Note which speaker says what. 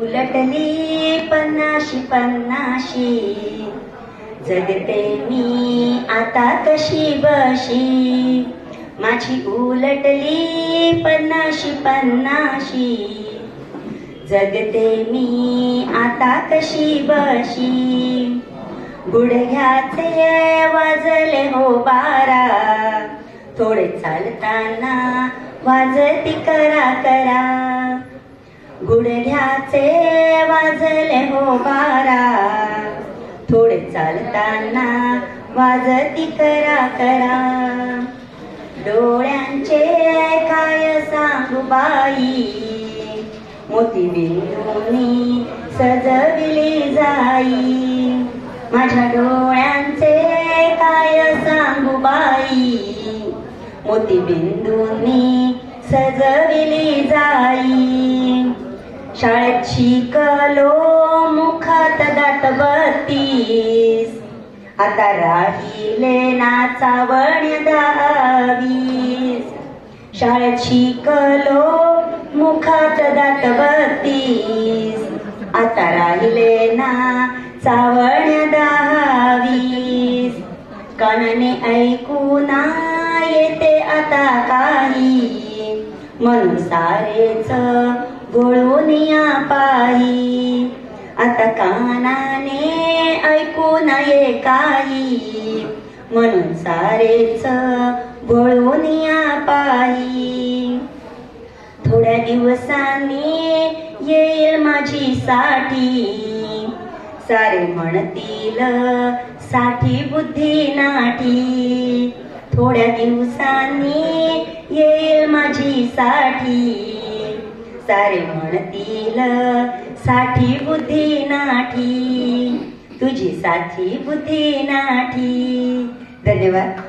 Speaker 1: उलटली पन्नाशी पन्नाशी. जगते मी आता कशी बशी. माझी उलटली पन्नाशी पन्नाशी. जगते मी आता कशी बशी. गुडघ्याचे वाजले हो बारा. थोडे चालताना वाजती करा करा. गुडघ्याचे वाजले हो बारा. थोडे चालताना वाजती करा करा. डोळ्यांचे काय सांगू बाई? मोती बिंदूनी सजविली जाई. माझ्या डोळ्यांचे काय सांगू बाई? मोती बिंदूनी सजविली जाई. शाळेत शिकलो मुखात दात बत्तीस आता राहिले नाचावण दहावीस शाळेत शिकलो मुखात दात बत्तीस आता राहिले ना चावण दहावीस कानाने ऐकू ना येते आता काही। म्हणून सारेच गोळून या पायी. आता कानाने ऐकू नये काही. म्हणून सारेच गोळून या पायी. थोड्या दिवसांनी येईल माझी साठी. सारे म्हणतील साठी बुद्धी नाठी. थोड्या दिवसांनी येईल माझी साठी. सारे म्हणतील साठी बुद्धी नाठी. तुझी साथी बुद्धी नाठी. धन्यवाद.